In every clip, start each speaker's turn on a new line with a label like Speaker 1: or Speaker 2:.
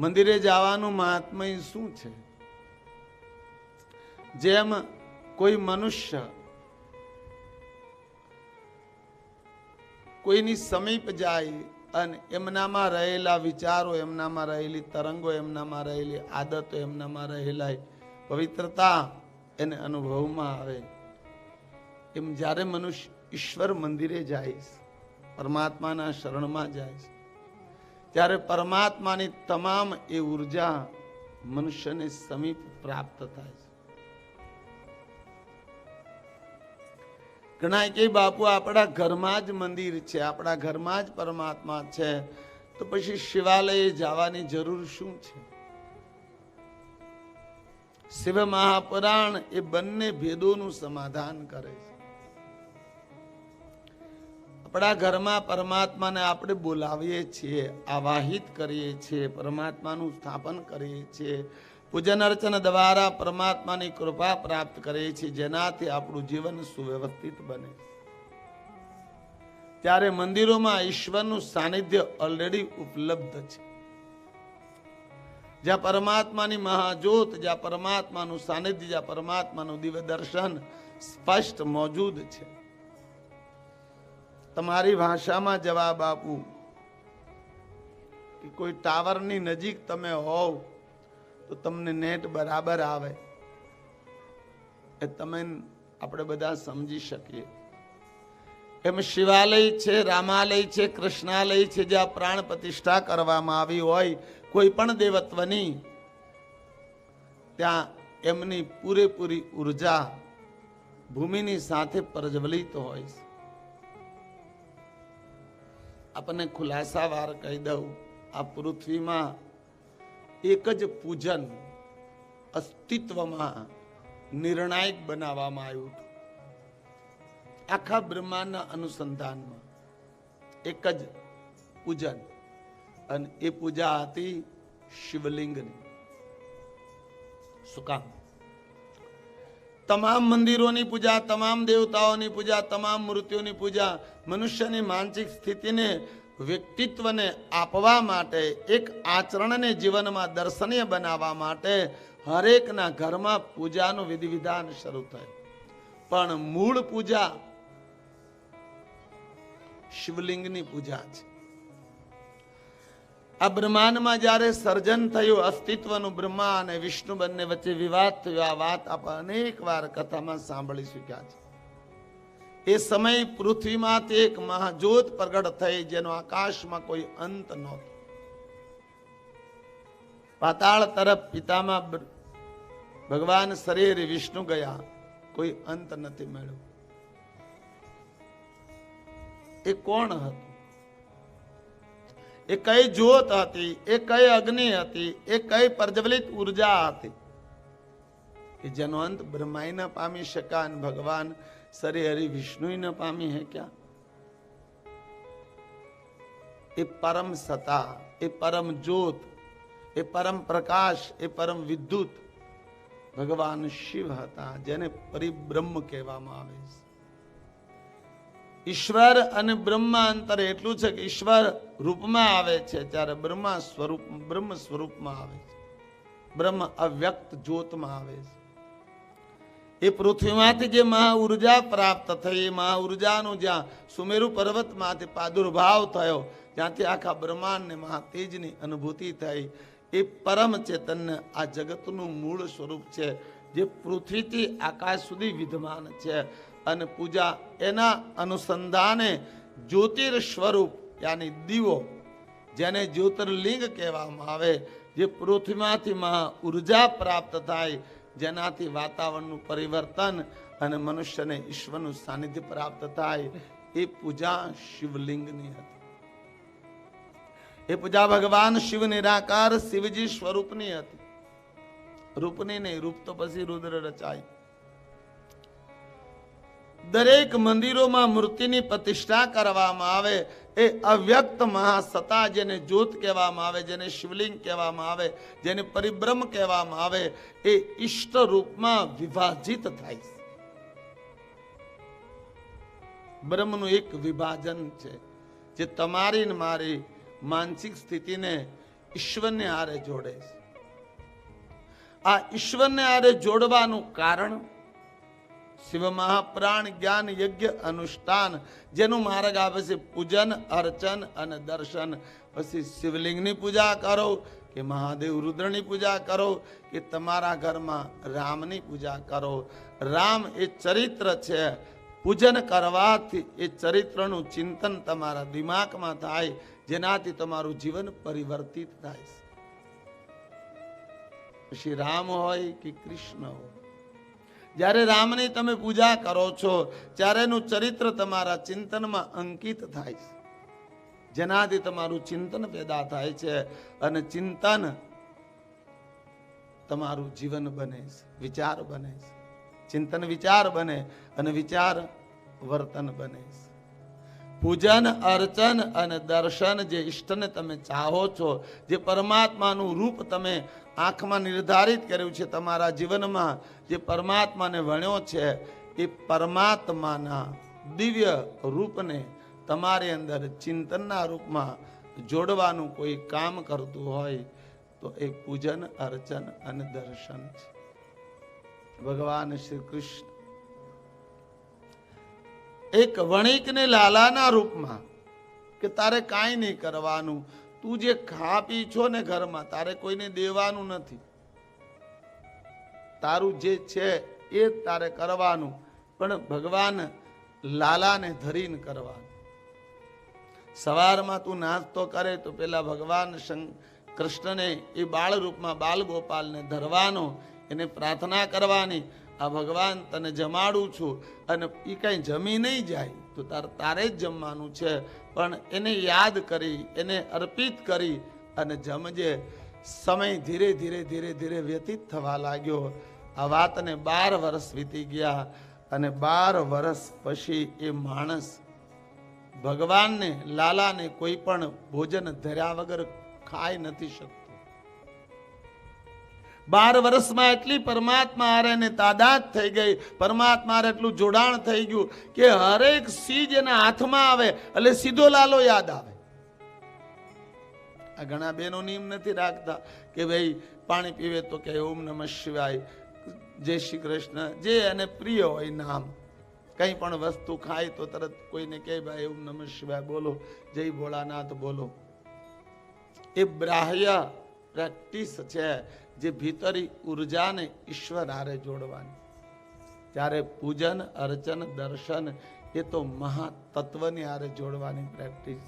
Speaker 1: મંદિરે જવાનું મહાત્મય શું છે? જેમ કોઈ મનુષ્ય કોઈની સમીપ જાય અને એમનામાં રહેલા વિચારો, એમનામાં રહેલી તરંગો, એમનામાં રહેલી આદતો, એમનામાં રહેલા પવિત્રતા એને અનુભવમાં આવે. એમ જ્યારે મનુષ્ય ઈશ્વર મંદિરે જાય, પરમાત્માના શરણમાં જાય ત્યારે પરમાત્માની તમામ એ ઊર્જા મનુષ્યને સમીપ પ્રાપ્ત થાય છે. ઘણા કે બાપુ, આપણા ઘરમાં જ મંદિર છે, આપણા ઘરમાં જ પરમાત્મા છે. તો પછી શિવાલયે જવાની જરૂર શું છે? શિવ મહાપુરાણ એ બંને ભેદોનું સમાધાન કરે છે. આપણા ઘરમાં પરમાત્માને આપણે બોલાવીએ છીએ, આવાહિત કરીએ છીએ, પરમાત્માનું સ્થાપન કરીએ છીએ, પૂજન અર્ચન દ્વારા પરમાત્માની કૃપા પ્રાપ્ત કરીએ છીએ, જેનાથી આપણું જીવન સુવ્યવસ્થિત બને. ત્યારે મંદિરોમાં ઈશ્વરનું સાનિધ્ય ઓલરેડી ઉપલબ્ધ છે. જ્યાં પરમાત્માની મહાજોત, જ્યાં પરમાત્માનું સાનિધ્ય, જ્યાં પરમાત્માનું દિવ્ય દર્શન સ્પષ્ટ મોજૂદ છે. તમારી ભાષામાં જવાબ આપું કે કોઈ ટાવરની નજીક તમે હોવ તો તમને નેટ બરાબર આવે એ તમે આપણે બધા સમજી શકીએ. એમ શિવાલય છે, રામાલય છે, કૃષ્ણાલય છે, જ્યાં પ્રાણ પ્રતિષ્ઠા કરવામાં આવી હોય, કોઈ પણ દેવત્વની, ત્યાં એમની પૂરેપૂરી ઊર્જા ભૂમિની સાથે પ્રજ્વલિત હોય છે. આપણને ખુલાસાવાર કહી દઉં. આ પૃથ્વીમાં એક જ પૂજન અસ્તિત્વમાં નિર્ણાયક બનાવવામાં આવ્યું આખા બ્રહ્માંડના અનુસંધાનમાં એક જ પૂજન અને એ પૂજા હતી શિવલિંગની. શું તમામ મંદિરોની પૂજા, તમામ દેવતાઓની પૂજા, તમામ મૂર્તિઓની પૂજા મનુષ્યની માનસિક સ્થિતિને વ્યક્તિત્વને આપવા માટે, એક આચરણને જીવનમાં દર્શનીય બનાવવા માટે હરેકના ઘરમાં પૂજાનું વિધિ વિધાન શરૂ થયું. પણ મૂળ પૂજા શિવલિંગની પૂજા છે. આ બ્રહ્માંડમાં જ્યારે સર્જન થયું, અસ્તિત્વનું બ્રહ્મા અને વિષ્ણુ બંને વચ્ચે વિવાદ થયો, આ વાત આપણે અનેક વાર કથામાં સાંભળી ચૂક્યા છે. એ સમય પૃથ્વીમાંથી એક મહાજોત પ્રગટ થઈ, જેનો આકાશમાં કોઈ અંત નહોતો. પાતાળ તરફ પિતામાં ભગવાન શરીર વિષ્ણુ ગયા, કોઈ અંત નથી મળ્યો એ કોણ હતું? એ કઈ જ્યોત હતી, એ કઈ અગ્નિ હતી, એ કઈ પ્રજ્વલિત ઊર્જા હતી? કે જેનો અંત બ્રહ્માય ન પામી શકા અને ભગવાન સરે હરિ વિષ્ણુ ન પામી હે ક્યાં? એ પરમ સતા એ પરમ જ્યોત એ પરમ પ્રકાશ, એ પરમ વિદ્યુત ભગવાન શિવ હતા, જેને પરિબ્રહ્મ કહેવામાં આવે છે. ઈશ્વર અને બ્રહ્મા એટલું છે કે ઈશ્વર રૂપમાં આવે છે, ત્યારે બ્રહ્મા સ્વરૂપ, બ્રહ્મ સ્વરૂપમાં આવે છે. બ્રહ્મ અવ્યક્ત જ્યોતમાં આવે છે. એ પૃથ્વીમાંથી જે મહા ઊર્જા પ્રાપ્ત થઈ એ મહા ઉર્જાનું જ્યાં સુમેરુ પર્વતમાંથી પ્રાદુર્ભાવ થયો જ્યાંથી આખા બ્રહ્માંડને મહા તેજની અનુભૂતિ થઈ. એ પરમ ચેતન આ જગતનું મૂળ સ્વરૂપ છે, જે પૃથ્વીથી આકાશ સુધી વિદ્યમાન છે. અને પૂજા એના અનુસંધાને જ્યોતિર સ્વરૂપ યાની દીવો, જેને જ્યોતિર્લિંગ કહેવામાં આવે, જે પૃથ્વીમાંથી મહા ઊર્જા પ્રાપ્ત થાય, જેનાથી વાતાવરણનું પરિવર્તન અને મનુષ્યને ઈશ્વરનું સાનિધ્ય પ્રાપ્ત થાય, એ પૂજા શિવલિંગની હતી. એ પૂજા ભગવાન શિવ નિરાકાર શિવજી સ્વરૂપની હતી. રૂપની નહીં, રૂપ તો પછી રુદ્ર રચાય. દરેક મંદિરોમાં મૂર્તિની પ્રતિષ્ઠા કરવામાં આવે, એ અવ્યક્ત મહાસત્તા જેને જ્યોત કહેવામાં આવે, જેને શિવલિંગ કહેવામાં આવે, જેને પરિબ્રહ્મ કહેવામાં આવે, એ ઈષ્ટ રૂપમાં વિભાજિત થાય બ્રહ્મનું એક વિભાજન છે, જે તમારી ને મારી માનસિક સ્થિતિને ઈશ્વરને આરે જોડે છે. આ ઈશ્વરને આરે જોડવાનું કારણ શિવ મહાપ્રાણ જ્ઞાન યજ્ઞ અનુષ્ઠાન, જેનું માર્ગ આવે છે પૂજન, અર્ચન અને દર્શન. પછી શિવલિંગની પૂજા કરો, કે મહાદેવ રુદ્રની પૂજા કરો, કે તમારા ઘરમાં રામની પૂજા કરો. રામ એ ચરિત્ર છે. પૂજન કરવાથી એ ચરિત્રનું ચિંતન તમારા દિમાગમાં થાય, જેનાથી તમારું જીવન પરિવર્તિત થાય છે. પછી રામ હોય કે કૃષ્ણ હોય? જ્યારે રામની તમે પૂજા કરો છો ત્યારે એનું ચરિત્ર તમારા ચિંતનમાં અંકિત થાય છે. જેનાથી તમારું ચિંતન પેદા થાય છે અને ચિંતન તમારું જીવન બને વિચાર બને ચિંતન વિચાર બને અને વિચાર વર્તન બને છે. પૂજન, અર્ચન અને દર્શન જે ઈષ્ટને તમે ચાહો છો, જે પરમાત્માનું રૂપ તમે આંખમાં નિર્ધારિત કર્યું છે તમારા જીવનમાં, જે પરમાત્માને વણ્યો છે, એ પરમાત્માના દિવ્ય રૂપને તમારી અંદર ચિંતનના રૂપમાં જોડવાનું કોઈ કામ કરતું હોય, તો એ પૂજન, અર્ચન અને દર્શન છે. ભગવાન શ્રી કૃષ્ણ. એક વણિકને લાલાના રૂપમાં કે તારે કાંઈ નહીં કરવાનું, તું જે ખા પી છો ને ઘરમાં, તારે કોઈને દેવાનું નથી. તારું જે છે એ તારે કરવાનું, પણ ભગવાન લાલાને ધરીને કરવાનું. સવારમાં તું નાસ્તો કરે તો પેલા ભગવાન કૃષ્ણને એ બાળ રૂપમાં બાલ ગોપાલને ધરવાનો, એને પ્રાર્થના કરવાની આ ભગવાન તને જમાડું છું અને એ કાંઈ જમી નહીં જાય, તો તાર, તારે જ જમવાનું છે. પણ એને યાદ કરી, એને અર્પિત કરી અને જમજે. સમય ધીરે ધીરે ધીરે ધીરે વ્યતીત થવા લાગ્યો. આ વાતને બાર વર્ષ વીતી ગયા અને બાર વર્ષ પછી એ માણસ ભગવાનને, લાલાને કોઈ પણ ભોજન ધર્યા વગર ખાઈ નથી શકતો. બાર વર્ષમાં એટલી પરમાત્મા હારે તાદાદ થઈ ગઈ. પરમાત્મા હારે એટલું જોડાણ થઈ ગયું કે હરેક સીજ એના હાથમાં આવે, એટલે સીધો લાલો યાદ આવે. આ ઘણા બેનો નિયમ નથી રાખતા કે ભાઈ પાણી પીવે તો કે ઓમ નમઃ શિવાય. જય શ્રી કૃષ્ણ. જે એને પ્રિય હોય નામ. કંઈ પણ વસ્તુ ખાય તો તરત કોઈને કહે, ભાઈ, ઓમ નમઃ શિવાય. બોલો, જય ભોળાનાથ, બોલો. એ બ્રાહ્ય પ્રેક્ટિસ છે જે ભીતરી ઉર્જાને ઈશ્વર હારે જોડવાની. ત્યારે પૂજન, અર્ચન, દર્શન એ તો મહાતત્વની હારે જોડવાની પ્રેક્ટિસ.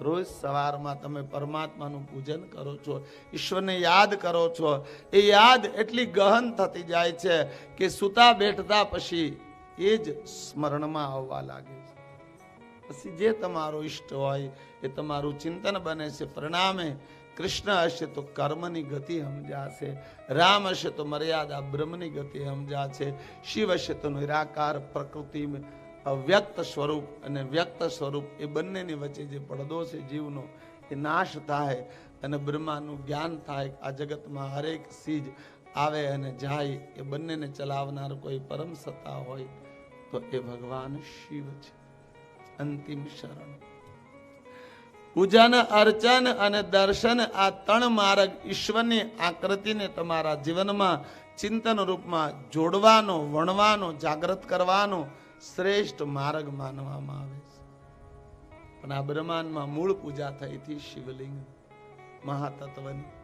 Speaker 1: રોજ સવારમાં તમે પરમાત્માનું પૂજન કરો છો, ઈશ્વરને યાદ કરો છો, એ યાદ એટલી ગહન થતી જાય છે કે સુતા બેઠતા પછી એ જ સ્મરણમાં આવવા લાગે છે. પછી જે તમારો ઈષ્ટ હોય, એ તમારું ચિંતન બને છે, પરિણામે કૃષ્ણ હશે તો કર્મની ગતિ સમજાશે, રામ હશે તો મર્યાદા બ્રહ્મની ગતિ સમજાશે, શિવ હશે તો નિરાકાર પ્રકૃતિ અવ્યક્ત સ્વરૂપ અને વ્યક્ત સ્વરૂપ એ બંનેની વચ્ચે જે પડદો છે જીવનો, એ નાશ થાય અને બ્રહ્માનું જ્ઞાન થાય આ જગતમાં હરેક ચીજ આવે અને જાય, એ બંનેને ચલાવનાર કોઈ પરમ સત્તા હોય તો એ ભગવાન શિવ છે. અંતિમ શરણ. પૂજન અર્ચન અને દર્શન આ ત્રણ માર્ગ ઈશ્વરની આકૃતિને તમારા જીવનમાં ચિંતન રૂપમાં જોડવાનો, વણવાનો જાગૃત કરવાનો શ્રેષ્ઠ માર્ગ માનવામાં આવે છે. પણ આ બ્રહ્માંડમાં મૂળ પૂજા થઈ હતી શિવલિંગ મહાતત્વની.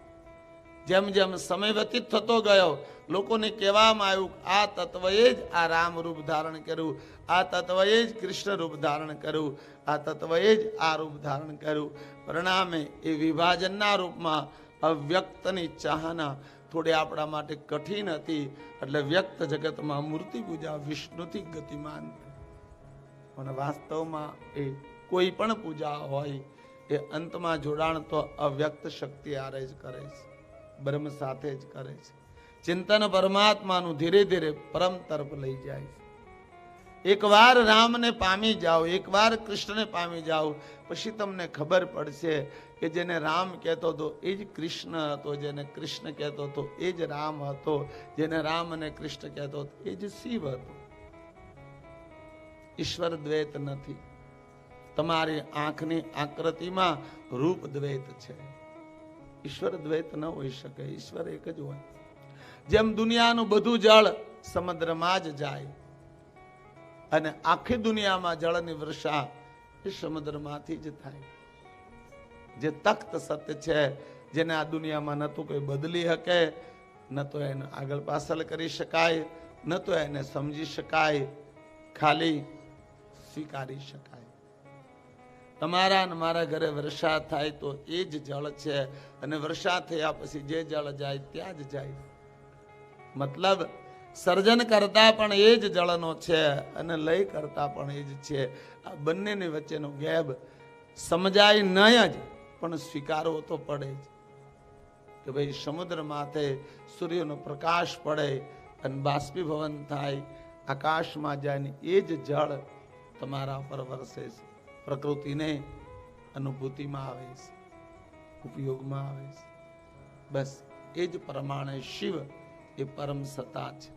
Speaker 1: જેમ જેમ સમય વ્યતીત થતો ગયો, લોકોને કહેવામાં આવ્યું, આ તત્વએ જ આ રામ રૂપ ધારણ કર્યું, આ તત્વએ જ કૃષ્ણ રૂપ ધારણ કર્યું, આ તત્વએ જ આ રૂપ ધારણ કર્યું. પરિણામે એ વિભાજનના રૂપમાં અવ્યક્તની ચાહના થોડી આપણા માટે કઠિન હતી, એટલે વ્યક્ત જગતમાં મૂર્તિ પૂજા વિષ્ણુથી ગતિમાન અને વાસ્તવમાં એ કોઈ પણ પૂજા હોય, એ અંતમાં જોડાણ તો અવ્યક્ત શક્તિ આરે જ કરે છે. બ્રહ્મ સાથે જ કરે છે. ચિંતન પરમાત્માનું ધીરે ધીરે પરમ તરફ લઈ જાય છે. એકવાર રામને પામી જાઓ, એકવાર કૃષ્ણને પામી જાઓ, પછી તમને ખબર પડશે કે જેને રામ કહેતો હતો એ જ કૃષ્ણ હતો, જેને કૃષ્ણ કહેતો હતો એ જ રામ હતો, જેને રામ અને કૃષ્ણ કહેતો હતો એ જ શિવ હતો. ઈશ્વર દ્વૈત નથી. તમારી આંખની આકૃતિમાં રૂપ દ્વૈત છે. ઈશ્વર દ્વૈત ન હોઈ શકે, ઈશ્વર એક જ હોય. જેમ દુનિયાનું બધું જળ સમુદ્રમાં જ જાય અને આખી દુનિયામાં જળની વર્ષા એ સમુદ્રમાંથી જ થાય. જે તખ્ત સત્ય છે, જેને આ દુનિયામાં ન તો કોઈ બદલી શકે, ન તો એને આગળ પાછળ કરી શકાય, ન તો એને સમજી શકાય, ખાલી સ્વીકારી શકાય. તમારા અને મારા ઘરે વર્ષા થાય તો એ જ જળ છે. અને વર્ષા થયા પછી જે જળ જાય ત્યાં જ જાય. મતલબ સર્જન કરતા પણ એ જ જળનો છે અને લય કરતા પણ એ જ છે. આ બંનેની વચ્ચેનો ગેબ સમજાય નહીં જ, પણ સ્વીકારવો તો પડે જ. કે ભાઈ સમુદ્ર માથે સૂર્યનો પ્રકાશ પડે અને બાષ્પીભવન થાય, આકાશમાં જાય ને એ જ જળ તમારા પર વરસે છે. પ્રકૃતિને અનુભૂતિમાં આવે છે, ઉપયોગમાં આવે છે. બસ એ જ પ્રમાણે શિવ એ પરમ સત્તા છે.